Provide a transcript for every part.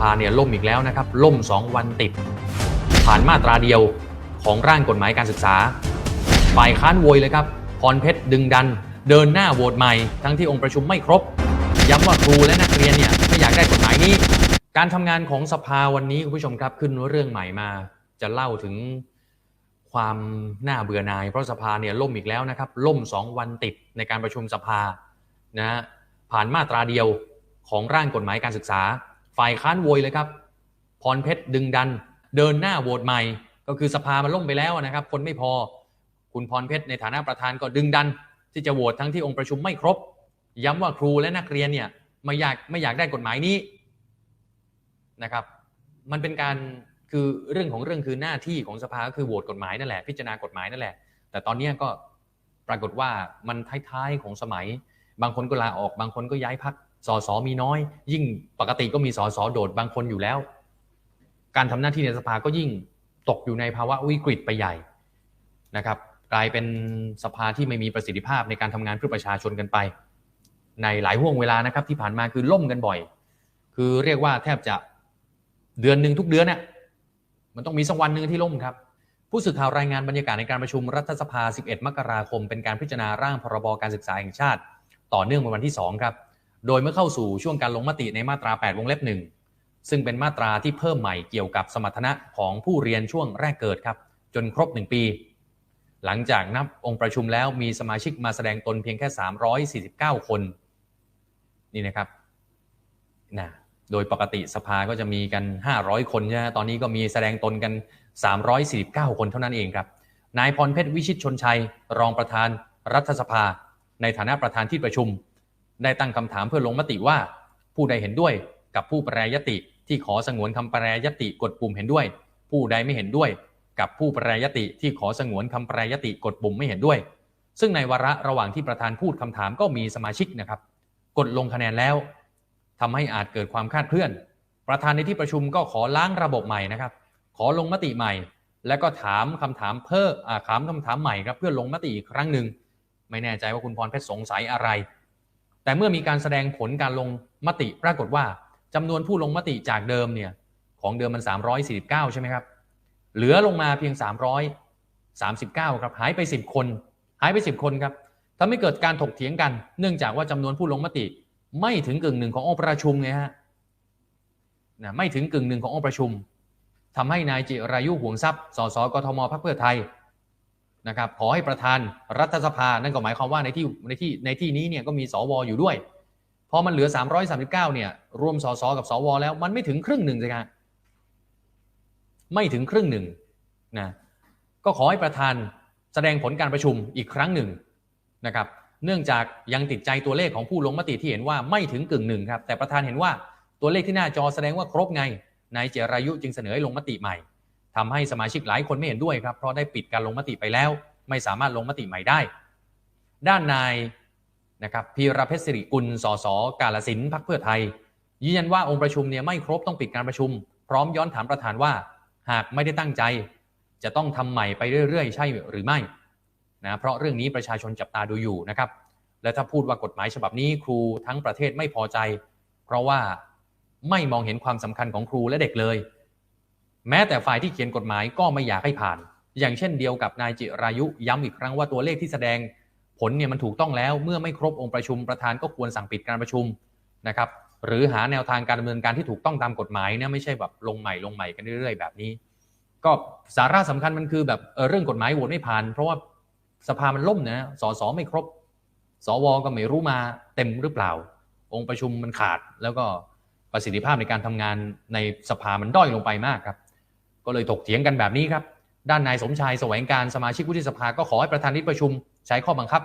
ภาเนี่ยล่มอีกแล้วนะครับ ล่ม 2 วันติด ผ่านมาตราเดียวของร่างกฎหมายการศึกษา ฝ่ายค้านโวยเลยครับพรเพชรดึงดัน เดินหน้าโหวตใหม่ ทั้งที่องค์ประชุมไม่ครบ ย้ำว่าครูและนักเรียนเนี่ยไม่อยากได้กฎหมายนี้ การทำงานของสภาวันนี้คุณผู้ชมครับขึ้นเรื่องใหม่มา จะเล่าถึงความน่าเบื่อหน่ายเพราะสภาเนี่ยล่มอีกแล้วนะครับ ล่ม 2 วันติดในการประชุมสภานะฮะผ่านมาตราเดียวของร่างกฎหมายการศึกษา ฝ่ายค้านโวยเลยครับ พรเพชรดึงดัน เดินหน้าโหวตใหม่ ก็คือสภามันล่มไปแล้วนะครับ คนไม่พอ คุณพรเพชรในฐานะประธานก็ดึงดัน ที่จะโหวตทั้งที่องค์ประชุมไม่ครบ ย้ำว่าครูและนักเรียนเนี่ยไม่อยากไม่อยากได้กฎหมายนี้นะครับ มันเป็นการคือเรื่องของเรื่องคือหน้าที่ของสภาก็คือโหวตกฎหมายนั่นแหละพิจารณากฎหมายนั่นแหละ แต่ตอนนี้ก็ปรากฏว่ามันท้ายๆของสมัย บางคนก็ลาออกบางคนก็ย้ายพัก สอสอมีน้อย ยิ่งปกติก็มีสอสอโดดบางคนอยู่แล้ว การทำหน้าที่ในสภาก็ยิ่งตกอยู่ในภาวะวิกฤตไปใหญ่นะครับ กลายเป็นสภาที่ไม่มีประสิทธิภาพในการทำงานเพื่อประชาชนกันไป ในหลายห่วงเวลานะครับ ที่ผ่านมาคือล่มกันบ่อย คือเรียกว่าแทบจะเดือนหนึ่งทุกเดือนเนี่ยมันต้องมีสักวันหนึ่งที่ล่มครับผู้สื่อข่าวรายงานบรรยากาศในการประชุมรัฐสภา 11 มกราคม เป็นการพิจารณาร่างพรบการศึกษาแห่งชาติ ต่อเนื่องเป็นวันที่ 2 ครับ โดยเมื่อเข้าสู่ช่วงการลงมติในมาตรา 8 วงเล็บหนึ่งซึ่งเป็นมาตราที่เพิ่มใหม่เกี่ยวกับสมรรถนะของผู้เรียนช่วงแรกเกิดครับ จนครบ 1 ปี หลังจากนับองค์ประชุมแล้วมีสมาชิกมาแสดงตนเพียงแค่ 349 คน นี่นะครับนะโดยปกติสภาก็จะมีกัน 500 คนใช่ไหมตอนนี้ก็มีแสดงตนกัน 349 คนเท่านั้นเองครับ นายพรเพชรวิชิตชนชัย รองประธานรัฐสภา ในฐานะประธานที่ประชุม ได้ตั้งคำถามเพื่อลงมติว่า ผู้ใดเห็นด้วยกับผู้แปรยติ ที่ขอสงวนคำแปรยติกดปุ่มเห็นด้วย ผู้ใดไม่เห็นด้วย กับผู้แปรยติที่ขอสงวนคำแปรยติกดปุ่มไม่เห็นด้วย ซึ่งในวาระระหว่างที่ประธานพูดคำถามก็มีสมาชิกนะครับ กดลงคะแนนแล้วทำให้อาจเกิดความคาดเคลื่อน ประธานในที่ประชุมก็ขอล้างระบบใหม่นะครับ ขอลงมติใหม่ แล้วก็ถามคำถามเพิ่มถามคำถามใหม่ครับเพื่อลงมติอีกครั้งหนึ่งไม่แน่ใจว่าคุณพรเพชรสงสัยอะไร แต่เมื่อมีการแสดงผลการลงมติปรากฏว่าจำนวนผู้ลงมติจากเดิมเนี่ยของเดิมมัน 349 ใช่ไหมครับ เหลือลงมาเพียง 339 ครับหายไป 10 คน หายไป 10 คนครับทำให้เกิดการถกเถียงกัน เนื่องจากว่าจำนวนผู้ลงมติ ไม่ถึงกึ่งหนึ่งขององค์ประชุมไงฮะนะไม่ถึงกึ่งหนึ่งขององค์ประชุมทำให้นายจิรายุห่วงทรัพย์สสกทมพรรคเพื่อไทย นะครับขอให้ประธานรัฐสภานั่นก็หมายความว่าในที่ในที่ในที่นี้เนี่ยก็มีสวอยู่ด้วยพอมันเหลือ 339 เนี่ย รวมสสกับสวแล้วมันไม่ถึงครึ่งหนึ่งเลยครับไม่ถึงครึ่งหนึ่งนะก็ขอให้ประธานแสดงผลการประชุมอีกครั้งหนึ่งนะครับ เนื่องจากยังติดใจตัวเลขของผู้ลงมติที่เห็นว่าไม่ถึงกึ่งหนึ่งครับ แต่ประธานเห็นว่าตัวเลขที่หน้าจอแสดงว่าครบไงนายเจรายุจึงเสนอให้ลงมติใหม่ ทำให้สมาชิกหลายคนไม่เห็นด้วยครับ เพราะได้ปิดการลงมติไปแล้ว ไม่สามารถลงมติใหม่ได้ ด้านนายนะครับพีรเพชรสิริกุลสสกาลสินพักเพื่อไทยยืนยันว่าองค์ประชุมเนี่ยไม่ครบต้องปิดการประชุม พร้อมย้อนถามประธานว่า หากไม่ได้ตั้งใจ จะต้องทำใหม่ไปเรื่อยๆ ใช่หรือไม่นะเพราะเรื่องนี้ประชาชนจับตาดูอยู่นะครับและถ้าพูดว่ากฎหมายฉบับนี้ครูทั้งประเทศไม่พอใจ เพราะว่าไม่มองเห็นความสำคัญของครูและเด็กเลย แม้แต่ฝ่ายที่เขียนกฎหมายก็ไม่อยากให้ผ่าน อย่างเช่นเดียวกับนายจิรายุย้ำอีกครั้งว่าตัวเลขที่แสดงผลเนี่ยมันถูกต้องแล้วเมื่อไม่ครบองค์ประชุมประธานก็ควรสั่งปิดการประชุมนะครับหรือหาแนวทางการดำเนินการที่ถูกต้องตามกฎหมายเนี่ยไม่ใช่แบบลงใหม่ลงใหม่กันเรื่อยๆแบบนี้ ก็สาระสำคัญมันคือแบบเเรื่องกฎหมายโหวตไม่ผ่าน เพราะว่าสภามันล่มนะสสไม่ครบ สวก็ไม่รู้มาเต็มหรือเปล่า องค์ประชุมมันขาดแล้วก็ประสิทธิภาพในการทำงานในสภามันด้อยลงไปมากครับ ก็เลยถกเถียงกันแบบนี้ครับ ด้านนายสมชายแสวงการสมาชิกวุฒิสภาก็ขอให้ประธานที่ประชุมใช้ข้อบังคับ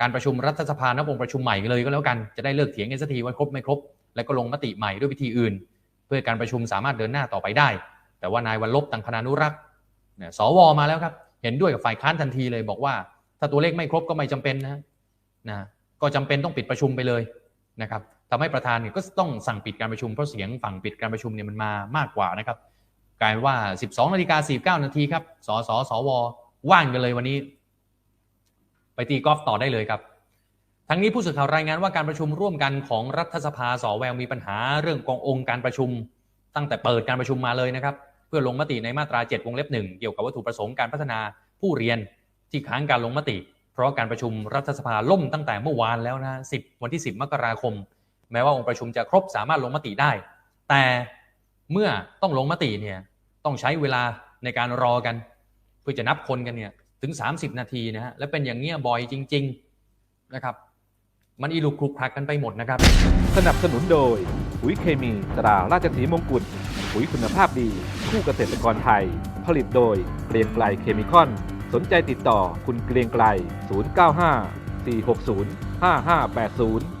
การประชุมรัฐสภานับองประชุมใหม่เลยก็แล้วกันจะได้เลิกเถียงกันสักทีว่าครบไม่ครบ แล้วก็ลงมติใหม่ด้วยวิธีอื่น เพื่อการประชุมสามารถเดินหน้าต่อไปได้ แต่ว่านายวันลบตังคณานุรักษ์เนี่ยสวมาแล้วครับ เห็นด้วยกับฝ่ายค้านทันทีเลยบอกว่า ถ้าตัวเลขไม่ครบก็ไม่จำเป็นนะนะก็จำเป็นต้องปิดประชุมไปเลยนะครับทำให้ประธานเนี่ยก็ต้องสั่งปิดการประชุมเพราะเสียงฝั่งปิดการประชุมเนี่ยมันมามากกว่านะครับ กลายว่า 12นาฬิกา49นาทีครับสสสวว่างกันเลยวันนี้ ไปตีกอล์ฟต่อได้เลยครับ ทั้งนี้ผู้สื่อข่าวรายงานว่าการประชุมร่วมกันของรัฐสภาสอแววมีปัญหาเรื่องกององค์การประชุม ตั้งแต่เปิดการประชุมมาเลยนะครับ เพื่อลงมติในมาตรา 7 วงเล็บหนึ่งเกี่ยวกับวัตถุประสงค์การพัฒนาผู้เรียนที่ค้างการลงมติ เพราะการประชุมรัฐสภาล่มตั้งแต่เมื่อวานแล้วนะ10 วันที่ 10 มกราคม แม้ว่าองค์ประชุมจะครบสามารถลงมติได้ แต่ เมื่อต้องลงมติเนี่ยต้องใช้เวลาในการรอกัน เพื่อจะนับคนกันเนี่ยถึง 30 นาทีนะฮะและเป็นอย่างเงี้ยบ่อยจริง ๆนะครับ มันอีลุกคลุกคลักกันไปหมดนะครับ สนับสนุนโดยปุ๋ยเคมีตราราชสีมงกุฎปุ๋ยคุณภาพดี คู่เกษตรกรไทย ผลิตโดยเกรียงไกลเคมีคอน สนใจติดต่อคุณเกรียงไกล 095 460 5580